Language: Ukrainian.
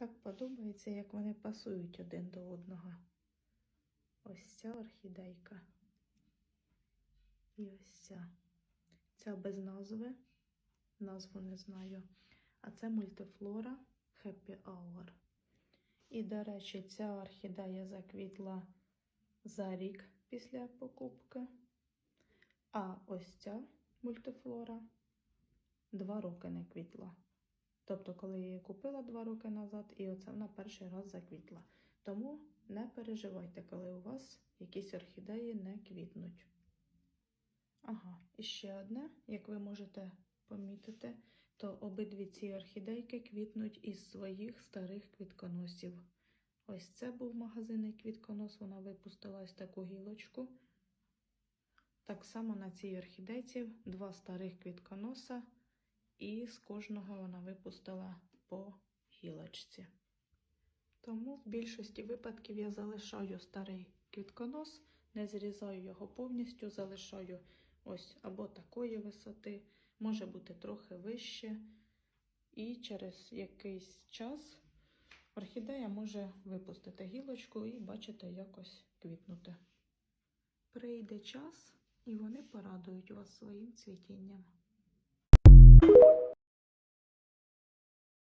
Так подобається, як вони пасують один до одного. Ось ця орхідейка. І ось ця. Ця без назви. Назву не знаю. А це мультифлора Happy Hour. І, до речі, ця орхідея заквітла за рік після покупки. А ось ця мультифлора два роки не квітла. Тобто, коли я її купила два роки назад, і оце вона перший раз заквітла. Тому не переживайте, коли у вас якісь орхідеї не квітнуть. Ага, і ще одне, як ви можете помітити, то обидві ці орхідейки квітнуть із своїх старих квітконосів. Ось це був магазинний квітконос, вона випустила ось таку гілочку. Так само на цій орхідейці два старих квітконоса, і з кожного вона випустила по гілочці. Тому в більшості випадків я залишаю старий квітконос, не зрізаю його повністю, залишаю ось або такої висоти, може бути трохи вище. І через якийсь час орхідея може випустити гілочку і бачите, якось квітнути. Прийде час, і вони порадують вас своїм цвітінням.